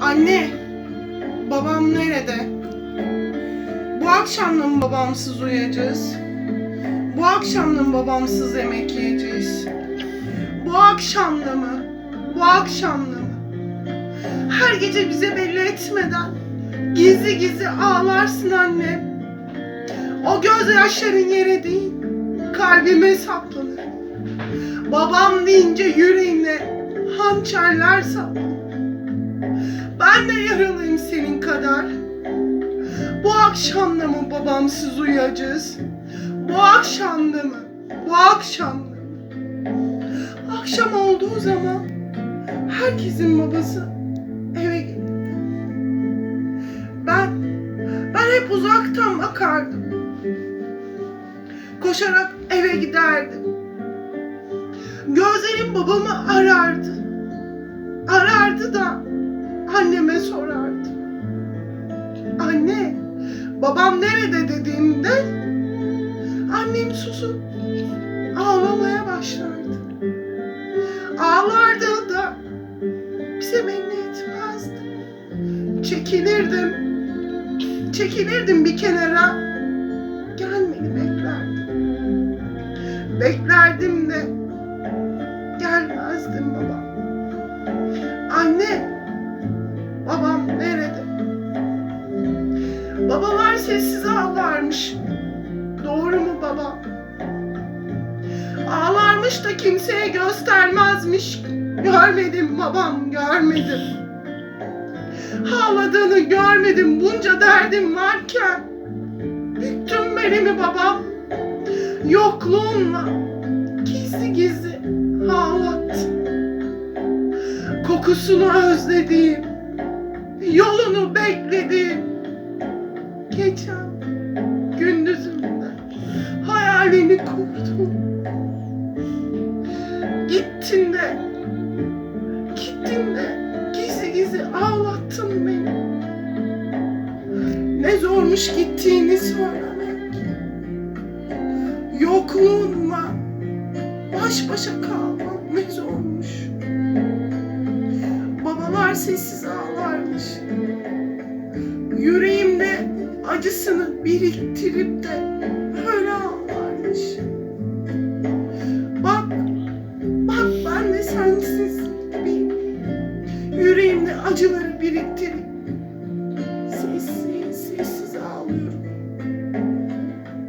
Anne, babam nerede? Bu akşam da mı babamsız uyuyacağız? Bu akşam da mı babamsız yemek yiyeceğiz? Bu akşam da mı? Bu akşam da mı? Her gece bize belli etmeden gizli gizli ağlarsın anne. O gözyaşların yere değil, kalbime saplanır. Babam deyince yüreğine hançerler saplanır. Ben de yaralıyım senin kadar. Bu akşam da mı babamsız uyuyacağız? Bu akşam da mı? Bu akşam da mı? Akşam olduğu zaman herkesin babası eve gelir. Ben, ben hep uzaktan bakardım. Koşarak eve giderdim. Gözlerim babamı arardı. Arardı da anneme sorardı. Anne, babam nerede dediğimde annem susup ağlamaya başlardı. Ağlardı da bize belli etmezdi. Çekilirdim. Çekilirdim bir kenara. Gelmedi beklerdim. Beklerdim de gelmezdim baba. Anne, Babalar sessiz ağlarmış. Doğru mu baba? Ağlarmış da kimseye göstermezmiş. Görmedim babam, görmedim. Ağladığını görmedim bunca derdim varken. Büktün beni mi babam? Yokluğunla gizli gizli ağlattın. Kokusunu özlediğim, yolunu beklediğim, geçen gündüzümde hayalini kurdum. Gittin de, gittin de gizli gizli ağlattın beni. Ne zormuş gittiğini söylemek. Yokluğunla baş başa kalmak ne zormuş. Babalar sessiz ağlarmış. Yüreğimde acısını biriktirip de öyle ağlarmış. Bak, bak ben de sensiz gibiyim. Yüreğimde acıları